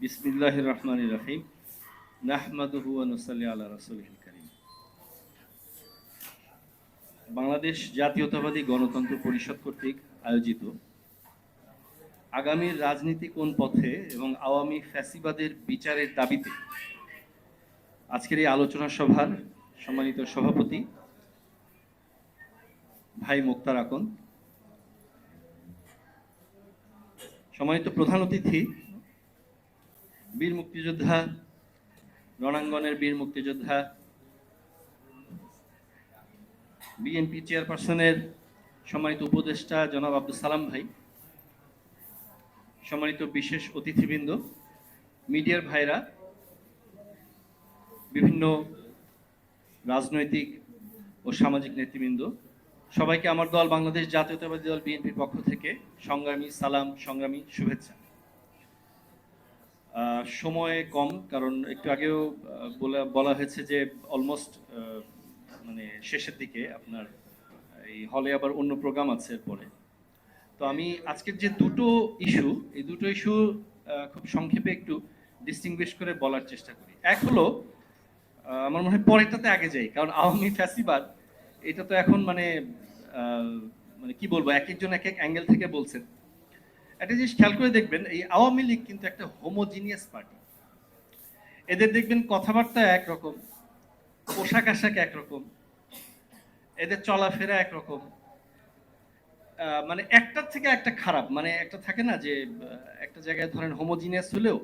বিসমিল্লাহ রহমান রহিম। নাহমাদুহু বাংলাদেশ জাতীয়তাবাদী গণতন্ত্র পরিষদ কর্তৃক আয়োজিত আগামীর রাজনীতি কোন পথে এবং আওয়ামী ফ্যাসিবাদের বিচারের দাবিতে আজকের এই আলোচনা সভার সম্মানিত সভাপতি ভাই মুক্তার আকন। সম্মানিত প্রধান অতিথি বীর মুক্তিযোদ্ধা, রণাঙ্গনের বীর মুক্তিযোদ্ধা, বিএনপি চেয়ারপারসনের সম্মানিত উপদেষ্টা জনাব আব্দুল সালাম ভাই, সম্মানিত বিশেষ অতিথিবৃন্দ, মিডিয়ার ভাইরা, বিভিন্ন রাজনৈতিক ও সামাজিক নেতৃবৃন্দ, সবাইকে আমার দল বাংলাদেশ জাতীয়তাবাদী দল বিএনপির পক্ষ থেকে সংগ্রামী সালাম, সংগ্রামী শুভেচ্ছা। সময় কম, কারণ একটু আগেও বলা বলা হয়েছে যে অলমোস্ট মানে শেষের দিকে আপনার এই হলে আবার অন্য প্রোগ্রাম আছে এরপরে। তো আমি আজকের যে দুটো ইস্যু এই দুটো ইস্যু খুব সংক্ষেপে একটু ডিস্টিংগুইশ করে বলার চেষ্টা করি। এক হলো আমার মনে হয় পরেরটাতে আগে যাই, কারণ আওয়ামী ফ্যাসিবাদ, এটা তো এখন মানে মানে কি বলব, এক একজন এক এক অ্যাঙ্গেল থেকে বলছেন। একটা জিনিস খেয়াল করে দেখবেন, এই আওয়ামী লীগ কিন্তু একটা হোমোজিনিয়াস পার্টি এদের দেখবেন কথাবার্তা একরকম, পোশাক আশাক একরকম, এদের চলাফেরা একরকম। মানে একটার থেকে একটা খারাপ মানে একটা থাকে না যে একটা জায়গায় ধরেন হোমোজিনিয়াস হলেও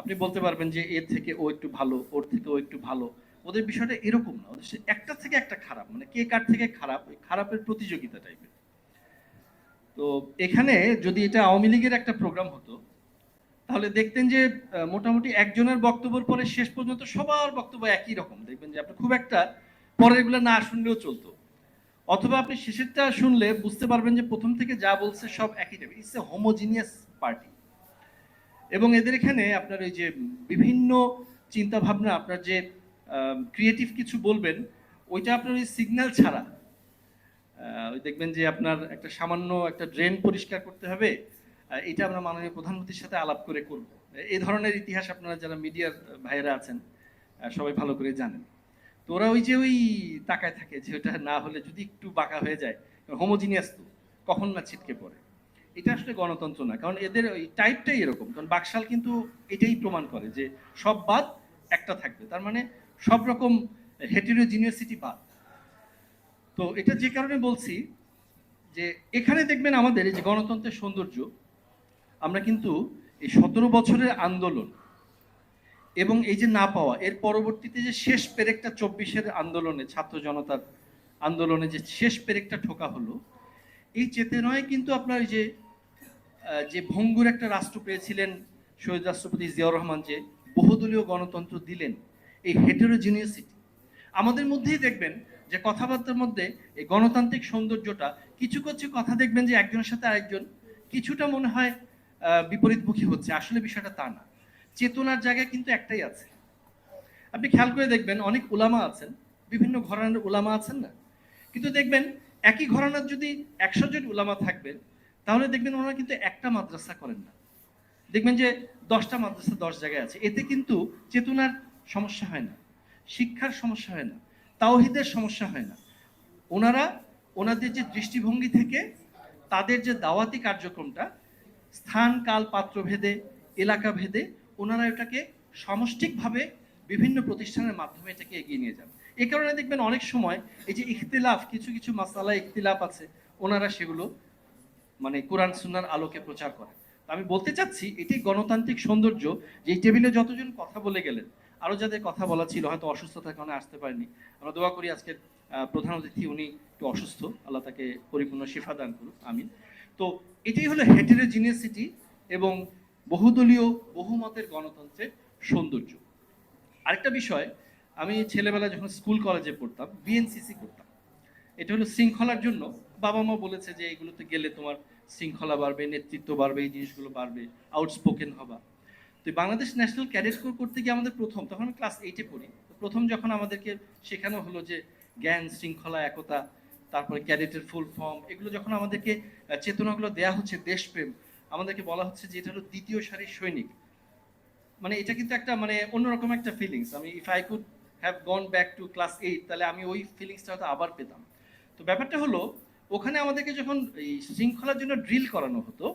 আপনি বলতে পারবেন যে এর থেকে ও একটু ভালো, ওর থেকে ও একটু ভালো। ওদের বিষয়টা এরকম না, ওদের একটা থেকে একটা খারাপ মানে কে কার থেকে খারাপ খারাপের প্রতিযোগিতা টাইপের তো এখানে যদি এটা আওয়ামী লীগের একটা প্রোগ্রাম হতো, তাহলে দেখতেন যে মোটামুটি একজনের বক্তব্যের পরে শেষ পর্যন্ত সবার বক্তব্য একই রকম। দেখবেন যে আপনি খুব একটা পরেরগুলো না শুনলেও চলতো। অথবা আপনি শেষেরটা শুনলে বুঝতে পারবেন যে প্রথম থেকে যা বলছে সব একই টাইপের। ইটস এ হোমোজিনিয়াস পার্টি এবং এদের এখানে আপনার ওই যে বিভিন্ন চিন্তা ভাবনা আপনার যে ক্রিয়েটিভ কিছু বলবেন, ওইটা আপনার ওই সিগন্যাল ছাড়া ওই দেখবেন যে আপনার একটা সামান্য একটা ড্রেন পরিষ্কার করতে হবে এটা আমরা মাননীয় প্রধানমন্ত্রীর সাথে আলাপ করে করব। এই ধরনের ইতিহাস আপনারা যারা মিডিয়ার ভাইয়েরা আছেন সবাই ভালো করে জানেন। তো ওরা ওই যে ওই তাকায় থাকে যে ওটা না হলে যদি একটু বাঁকা হয়ে যায় হোমোজিনিয়াস তো, কখন না ছিটকে পড়ে। এটা আসলে গণতন্ত্র না, কারণ এদের ওই টাইপটাই এরকম, কারণ বাকশাল কিন্তু এটাই প্রমাণ করে যে সব বাদ একটা থাকবে। তার মানে সব রকম হেটেরোজিনিয়াসিটি বাদ। তো এটা যে কারণে বলছি যে এখানে দেখবেন আমাদের এই যে গণতন্ত্রের সৌন্দর্য, আমরা কিন্তু এই সতেরো বছরের আন্দোলন এবং এই যে না পাওয়া, এর পরবর্তীতে যে শেষ পেরেকটা চব্বিশের আন্দোলনে, ছাত্র জনতার আন্দোলনে যে শেষ পেরেকটা ঠোকা হলো, এই চেতনায় কিন্তু আপনার যে যে ভঙ্গুর একটা রাষ্ট্র পেয়েছিলেন শহীদ রাষ্ট্রপতি জিয়াউর রহমান যে বহুদলীয় গণতন্ত্র দিলেন, এই হেটেরোজিনিয়াসিটি আমাদের মধ্যেই দেখবেন যে কথাবার্তার মধ্যে এই গণতান্ত্রিক সৌন্দর্যটা, কিছু কিছু কথা দেখবেন যে একজনের সাথে আরেকজন কিছুটা মনে হয় বিপরীতমুখী হচ্ছে। আসলে বিষয়টা তা না। চেতনার জায়গায় কিন্তু একটাই আছে। আপনি খেয়াল করে দেখবেন, অনেক উলামা আছেন, বিভিন্ন ঘরানার উলামা আছেন না? কিন্তু দেখবেন, একই ঘরানার যদি একশো জন উলামা থাকবেন, তাহলে দেখবেন ওনারা কিন্তু একটা মাদ্রাসা করেন না। দেখবেন যে দশটা মাদ্রাসা দশ জায়গায় আছে। এতে কিন্তু চেতনার সমস্যা হয় না, শিক্ষার সমস্যা হয় না। তাওহিদের সমস্যা হয় না। ওনারা ওনাদের যে দৃষ্টিভঙ্গি থেকে তাদের যে দাওয়াতি কার্যক্রমটা, স্থান, কাল পাত্র ভেদে এলাকা ভেদে ওনারা এটাকে সমষ্টিকভাবে বিভিন্ন প্রতিষ্ঠানের মাধ্যমে এটাকে এগিয়ে নিয়ে যান। এই কারণে দেখবেন অনেক সময় এই যে ইখতিলাফ, কিছু কিছু মাসালা ইখতিলাফ আছে, ওনারা সেগুলো মানে কোরআন সুন্নার আলোকে প্রচার করেন। আমি বলতে চাচ্ছি, এটি গণতান্ত্রিক সৌন্দর্য যে এই টেবিলে যতজন কথা বলে গেলেন আরও যাদের কথা বলা ছিল, হয়তো অসুস্থতার কারণে আসতে পারেনি। আমরা দোয়া করি আজকের প্রধান অতিথি, উনি একটু অসুস্থ। আল্লাহ তাকে পরিপূর্ণ শিফা দান করুক, আমিন। তো এটাই হলো হেটেরোজিনিয়াসিটি এবং বহুদলীয়, বহুমতের গণতন্ত্রের সৌন্দর্য। আরেকটা বিষয়, আমি ছেলেবেলায় যখন স্কুল কলেজে পড়তাম, বিএনসিসি করতাম। এটা হলো শৃঙ্খলার জন্য। বাবা মা বলেছে যে, এগুলোতে গেলে তোমার শৃঙ্খলা বাড়বে, নেতৃত্ব বাড়বে, এই জিনিসগুলো বাড়বে আউটস্পোকেন হবা। তো বাংলাদেশ ন্যাশনাল ক্যাডেট কোর করতে গিয়ে আমাদের প্রথম, তখন ক্লাস এইটে পড়ি। প্রথম যখন আমাদেরকে শেখানো হলো যে জ্ঞান, শৃঙ্খলা, একতা, তারপরে ক্যাডেটের ফুল ফর্ম এগুলো যখন আমাদেরকে চেতনাগুলো দেয়া হচ্ছে দেশপ্রেম, আমাদেরকে বলা হচ্ছে যে এটা হলো দ্বিতীয় সারির সৈনিক। মানে এটা কিন্তু একটা মানে অন্যরকম একটা ফিলিংস আমি if I could have gone back to class eight তাহলে আমি ওই ফিলিংসটা হয়তো আবার পেতাম। তো ব্যাপারটা হলো, ওখানে আমাদেরকে যখন এই শৃঙ্খলার জন্য ড্রিল করানো হতো,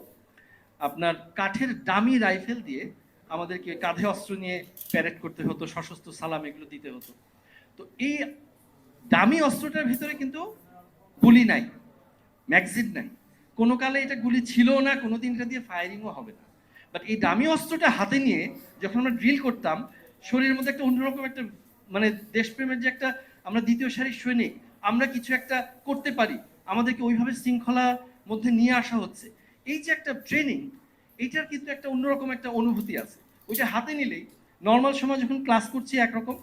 আপনার কাঠের দামি রাইফেল দিয়ে আমাদেরকে কাঁধে অস্ত্র নিয়ে প্যারেড করতে হতো, সশস্ত্র সালাম এগুলো দিতে হতো। তো এই দামি অস্ত্রটার ভিতরে কিন্তু গুলি নাই ম্যাগজিন নাই। কোনো কালে এটা গুলি ছিল না কোনোদিন এটা দিয়ে ফায়ারিংও হবে না। বাট এই দামি অস্ত্রটা হাতে নিয়ে যখন আমরা ড্রিল করতাম, শরীরের মধ্যে একটা অন্যরকম একটা মানে দেশপ্রেমের যে একটা আমরা দ্বিতীয় সারির সৈনিক, আমরা কিছু একটা করতে পারি, আমাদেরকে ওইভাবে শৃঙ্খলার মধ্যে নিয়ে আসা হচ্ছে। এই যে একটা ট্রেনিং এইটার কিন্তু একটা অন্যরকম একটা অনুভূতি আছে। ওইটা হাতে নিলেই নর্মাল সময় যখন ক্লাস করছি একরকম